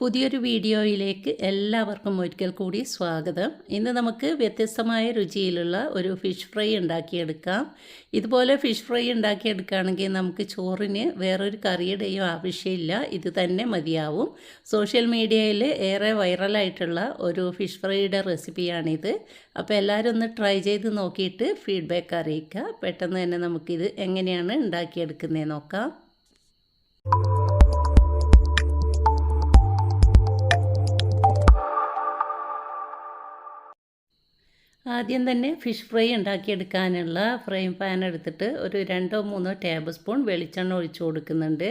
പുതിയൊരു വീഡിയോയിലേക്ക് എല്ലാവർക്കും ഒരിക്കൽ കൂടി സ്വാഗതം. ഇന്ന് നമുക്ക് വ്യത്യസ്തമായ രുചിയിലുള്ള ഒരു ഫിഷ് ഫ്രൈ ഉണ്ടാക്കിയെടുക്കാം. ഇതുപോലെ ഫിഷ് ഫ്രൈ ഉണ്ടാക്കിയെടുക്കുകയാണെങ്കിൽ നമുക്ക് ചോറിന് വേറൊരു കറിയുടെയും ആവശ്യമില്ല. ഇത് തന്നെ മതിയാവും. സോഷ്യൽ മീഡിയയിൽ ഏറെ വൈറലായിട്ടുള്ള ഒരു ഫിഷ് ഫ്രൈയുടെ റെസിപ്പിയാണിത്. അപ്പോൾ എല്ലാവരും ഒന്ന് ട്രൈ ചെയ്ത് നോക്കിയിട്ട് ഫീഡ്ബാക്ക് അറിയിക്കുക. പെട്ടെന്ന് തന്നെ നമുക്കിത് എങ്ങനെയാണ് ഉണ്ടാക്കിയെടുക്കുന്നത് നോക്കാം. ആദ്യം തന്നെ ഫിഷ് ഫ്രൈ ഉണ്ടാക്കിയെടുക്കാനുള്ള ഫ്രൈ പാൻ എടുത്തിട്ട് ഒരു രണ്ടോ മൂന്നോ ടേബിൾ സ്പൂൺ വെളിച്ചെണ്ണ ഒഴിച്ചു കൊടുക്കുന്നുണ്ട്.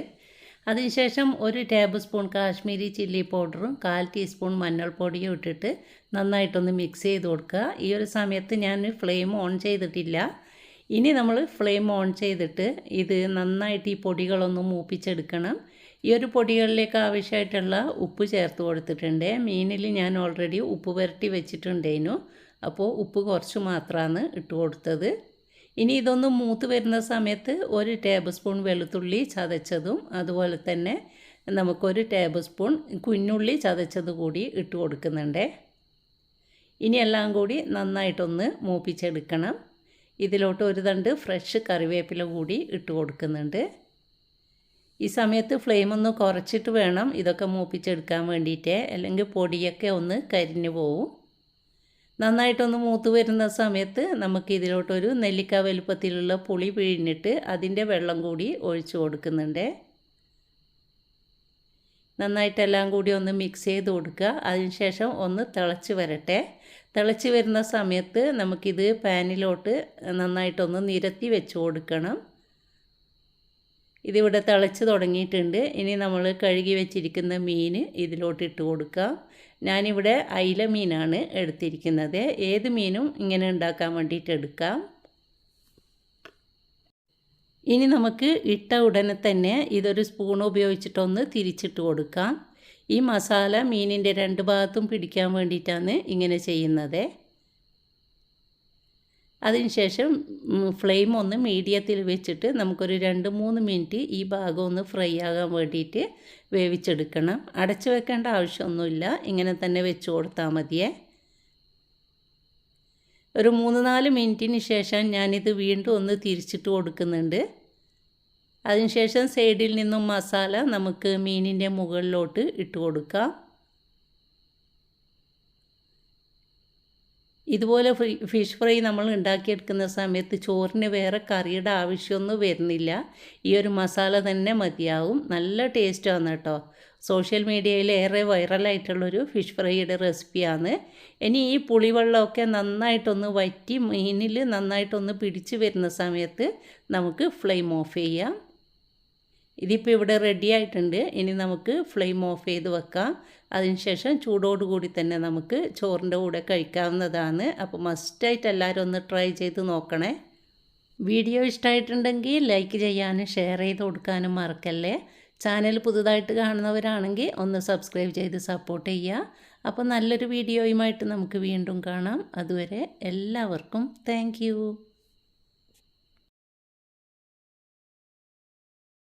അതിനുശേഷം ഒരു ടേബിൾ സ്പൂൺ കാശ്മീരി ചില്ലി പൗഡറും കാൽ ടീസ്പൂൺ മഞ്ഞൾപ്പൊടിയും ഇട്ടിട്ട് നന്നായിട്ടൊന്ന് മിക്സ് ചെയ്ത് കൊടുക്കുക. ഈ ഒരു സമയത്ത് ഞാൻ ഫ്ലെയിം ഓൺ ചെയ്തിട്ടില്ല. ഇനി നമ്മൾ ഫ്ലെയിം ഓൺ ചെയ്തിട്ട് ഇത് നന്നായിട്ട് ഈ പൊടികളൊന്ന് മൂപ്പിച്ചെടുക്കണം. ഈ ഒരു പൊടികളിലേക്ക് ആവശ്യമായിട്ടുള്ള ഉപ്പ് ചേർത്ത് കൊടുത്തിട്ടുണ്ട്. മീനിൽ ഞാൻ ഓൾറെഡി ഉപ്പ് പുരട്ടി വെച്ചിട്ടുണ്ടേനു. അപ്പോൾ ഉപ്പ് കുറച്ച് മാത്രമാണ് ഇട്ട് കൊടുത്തത്. ഇനി ഇതൊന്ന് മൂത്ത് വരുന്ന സമയത്ത് ഒരു ടേബിൾ സ്പൂൺ വെളുത്തുള്ളി ചതച്ചതും അതുപോലെ തന്നെ നമുക്കൊരു ടേബിൾ സ്പൂൺ കുഞ്ഞുള്ളി ചതച്ചത് കൂടി ഇട്ട് കൊടുക്കുന്നുണ്ട്. ഇനി എല്ലാം കൂടി നന്നായിട്ടൊന്ന് മൂപ്പിച്ചെടുക്കണം. ഇതിലോട്ട് ഒരു തണ്ട് ഫ്രഷ് കറിവേപ്പില കൂടി ഇട്ട് കൊടുക്കുന്നുണ്ട്. ഈ സമയത്ത് ഫ്ലെയിം ഒന്ന് കുറച്ചിട്ട് വേണം ഇതൊക്കെ മൂപ്പിച്ചെടുക്കാൻ വേണ്ടിയിട്ട്. അല്ലെങ്കിൽ പൊടിയൊക്കെ ഒന്ന് കരിഞ്ഞു പോവും. നന്നായിട്ടൊന്ന് മൂത്ത് വരുന്ന സമയത്ത് നമുക്ക് ഇതിലോട്ടൊരു നെല്ലിക്ക വലുപ്പത്തിലുള്ള പുളി പിഴിഞ്ഞിട്ട് അതിന്റെ വെള്ളം കൂടി ഒഴിച്ചു കൊടുക്കുന്നുണ്ട്. നന്നായിട്ടെല്ലാം കൂടി ഒന്ന് മിക്സ് ചെയ്ത് കൊടുക്കുക. അതിനുശേഷം ഒന്ന് തിളച്ച് വരട്ടെ. തിളച്ച് വരുന്ന സമയത്ത് നമുക്കിത് പാനിലോട്ട് നന്നായിട്ടൊന്ന് നിരത്തി വെച്ച് കൊടുക്കണം. ഇതിവിടെ തിളച്ച് തുടങ്ങിയിട്ടുണ്ട്. ഇനി നമ്മൾ കഴുകി വെച്ചിരിക്കുന്ന മീൻ ഇതിലോട്ട് ഇട്ട് കൊടുക്കാം. ഞാനിവിടെ അയില മീനാണ് എടുത്തിരിക്കുന്നത്. ഏത് മീനും ഇങ്ങനെ ഉണ്ടാക്കാൻ വേണ്ടിയിട്ട് എടുക്കാം. ഇനി നമുക്ക് ഇട്ട ഉടനെ തന്നെ ഇതൊരു സ്പൂൺ ഉപയോഗിച്ചിട്ടൊന്ന് തിരിച്ചിട്ട് കൊടുക്കാം. ഈ മസാല മീനിന്റെ രണ്ട് ഭാഗത്തും പിടിക്കാൻ വേണ്ടിയിട്ടാണ് ഇങ്ങനെ ചെയ്യുന്നത്. അതിനുശേഷം ഫ്ലെയിം ഒന്ന് മീഡിയത്തിൽ വെച്ചിട്ട് നമുക്കൊരു രണ്ട് മൂന്ന് മിനിറ്റ് ഈ ഭാഗം ഒന്ന് ഫ്രൈ ആകാൻ വേണ്ടിയിട്ട് വേവിച്ചെടുക്കണം. അടച്ചു വെക്കേണ്ട ആവശ്യമൊന്നുമില്ല. ഇങ്ങനെ തന്നെ വെച്ച് കൊടുത്താൽ മതിയേ. ഒരു മൂന്ന് നാല് മിനിറ്റിന് ശേഷം ഞാനിത് വീണ്ടും ഒന്ന് തിരിച്ചിട്ട് കൊടുക്കുന്നുണ്ട്. അതിനുശേഷം സൈഡിൽ നിന്നും മസാല നമുക്ക് മീനിന്റെ മുകളിലോട്ട് ഇട്ട് കൊടുക്കാം. ഇതുപോലെ ഫിഷ് ഫ്രൈ നമ്മൾ ഉണ്ടാക്കിയെടുക്കുന്ന സമയത്ത് ചോറിന് വേറെ കറിയുടെ ആവശ്യമൊന്നും വരുന്നില്ല. ഈ ഒരു മസാല തന്നെ മതിയാവും. നല്ല ടേസ്റ്റാണ് കേട്ടോ. സോഷ്യൽ മീഡിയയിൽ ഏറെ വൈറലായിട്ടുള്ളൊരു ഫിഷ് ഫ്രൈയുടെ റെസിപ്പിയാണ് ഇനി ഈ പുളിവെള്ളമൊക്കെ നന്നായിട്ടൊന്ന് വറ്റി മീനിൽ നന്നായിട്ടൊന്ന് പിടിച്ച് വരുന്ന സമയത്ത് നമുക്ക് ഫ്ലെയിം ഓഫ് ചെയ്യാം. ഇതിപ്പോൾ ഇവിടെ റെഡി ആയിട്ടുണ്ട്. ഇനി നമുക്ക് ഫ്ലെയിം ഓഫ് ചെയ്ത് വെക്കാം. അതിനുശേഷം ചൂടോടുകൂടി തന്നെ നമുക്ക് ചോറിന്റെ കൂടെ കഴിക്കാവുന്നതാണ്. അപ്പോൾ മസ്റ്റായിട്ട് എല്ലാവരും ഒന്ന് ട്രൈ ചെയ്ത് നോക്കണേ. വീഡിയോ ഇഷ്ടമായിട്ടുണ്ടെങ്കിൽ ലൈക്ക് ചെയ്യാനും ഷെയർ ചെയ്ത് കൊടുക്കാനും മറക്കല്ലേ. ചാനൽ പുതുതായിട്ട് കാണുന്നവരാണെങ്കിൽ ഒന്ന് സബ്സ്ക്രൈബ് ചെയ്ത് സപ്പോർട്ട് ചെയ്യുക. അപ്പോൾ നല്ലൊരു വീഡിയോയുമായിട്ട് നമുക്ക് വീണ്ടും കാണാം. അതുവരെ എല്ലാവർക്കും താങ്ക്